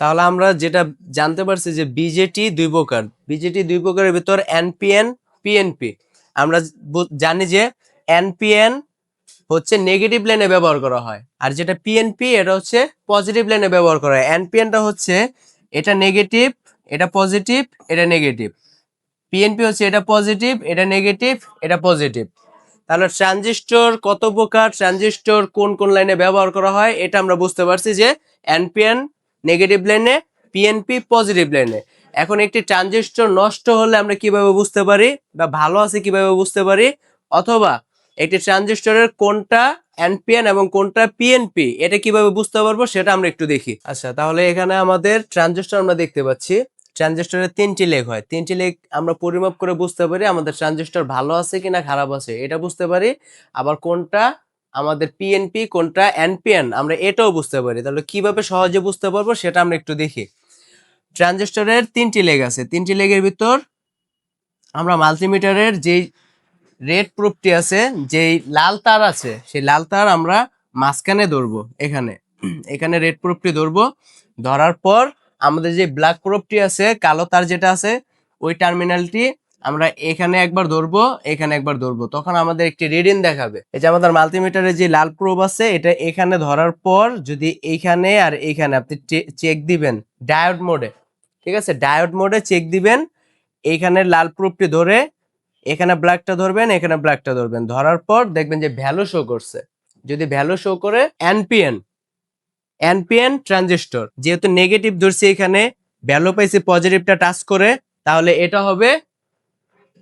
তাহলে আমরা যেটা জানতে পারছি যে বিজেটি দুই প্রকার। বিজেটি দুই প্রকারের ভিতর এনপিএন পিএনপি আমরা জানি যে এনপিএন হচ্ছে নেগেটিভ লাইনে ব্যবহার করা হয়। আর যেটা পিএনপি এটা হচ্ছে পজিটিভ লাইনে ব্যবহার করা হয়। এনপিএনটা হচ্ছে এটা নেগেটিভ এটা পজিটিভ এটা নেগেটিভ পিএনপি হচ্ছে এটা পজিটিভ এটা নেগেটিভ এটা পজিটিভ তাহলে ট্রানজিস্টর কত প্রকার? ট্রানজিস্টর কোন কোন লাইনে ব্যবহার করা হয়? এটা আমরা বুঝতে পারছি যে এনপিএন নেগেটিভ লাইনে পিএনপি পজিটিভ লাইনে এখন একটি ট্রানজিস্টর নষ্ট হলে আমরা কীভাবে বুঝতে পারি বা ভালো আছে কীভাবে বুঝতে পারি? অথবা একটি ট্রানজিস্টরের কোনটা এনপিএন এবং কোনটা পিএনপি এটা কীভাবে বুঝতে পারব সেটা আমরা একটু দেখি। আচ্ছা তাহলে এখানে আমাদের ট্রানজিস্টর আমরা দেখতে পাচ্ছি। ট্রানজিস্টরের তিনটি লেগ হয়। তিনটি লেগ আমরা পরিমাপ করে বুঝতে পারি আমাদের ট্রানজিস্টর ভালো আছে কিনা খারাপ আছে, এটা বুঝতে পারি। আবার কোনটা আমাদের পিএনপি কোনটা এনপিএন আমরা এটাও বুঝতে পারি। তাহলে কীভাবে সহজে বুঝতে পারব সেটা আমরা একটু দেখি। ট্রানজিস্টরের তিনটি লেগ আছে। তিনটি লেগের ভিতর আমরা মাল্টিমিটারের যেই রেড প্রুফটি আছে, যেই লাল তার আছে, সেই লাল তার আমরা মাঝখানে ধরবো, এখানে। এখানে রেড প্রুফটি ধরবো। ধরার পর আমাদের যে ব্ল্যাক প্রুফটি আছে, কালো তার যেটা আছে, ওই টার্মিনালটি আমরা এখানে একবার ধরবো, এখানে একবার ধরবো। তখন আমাদের একটি রিডিং দেখাবে। এই যে আমাদের মাল্টিমিটারে যে লাল প্রোব আছে, এটা এখানে ধরার পর যদি এইখানে আর এইখানে আপনি চেক দিবেন ডায়োড মোডে ঠিক আছে? ডায়োড মোডে চেক দিবেন, এইখানে লাল প্রুফটি ধরে, এখানে ব্ল্যাকটা ধরবেন, এখানে ব্ল্যাকটা ধরবেন। ধরার পর দেখবেন যে ভ্যালু শো করছে। যদি ভ্যালু শো করে এনপিএন এনপিএন ট্রানজিস্টর যেহেতু নেগেটিভ ধরছি এখানে ভ্যালু পাইছি পজিটিভটা টাচ করে, তাহলে এটা হবে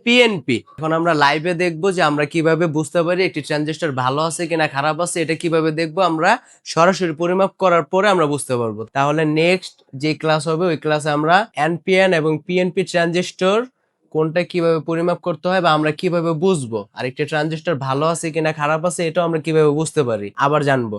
পিএনপি এখন আমরা লাইভে দেখব যে আমরা কীভাবে বুঝতে পারি একটি ট্রানজিস্টর ভালো আছে কিনা, খারাপ আছে, এটা কীভাবে দেখব আমরা সরাসরি পরিমাপ করার পরে আমরা বুঝতে পারব। তাহলে নেক্সট যে ক্লাস হবে, ওই ক্লাসে আমরা এনপিএন এবং পিএনপি ট্রানজিস্টর কোনটা কীভাবে পরিমাপ করতে হয় বা আমরা কীভাবে বুঝব আর একটি ট্রানজিস্টর ভালো আছে কিনা, খারাপ আছে, এটাও আমরা কীভাবে বুঝতে পারি, আবার জানব।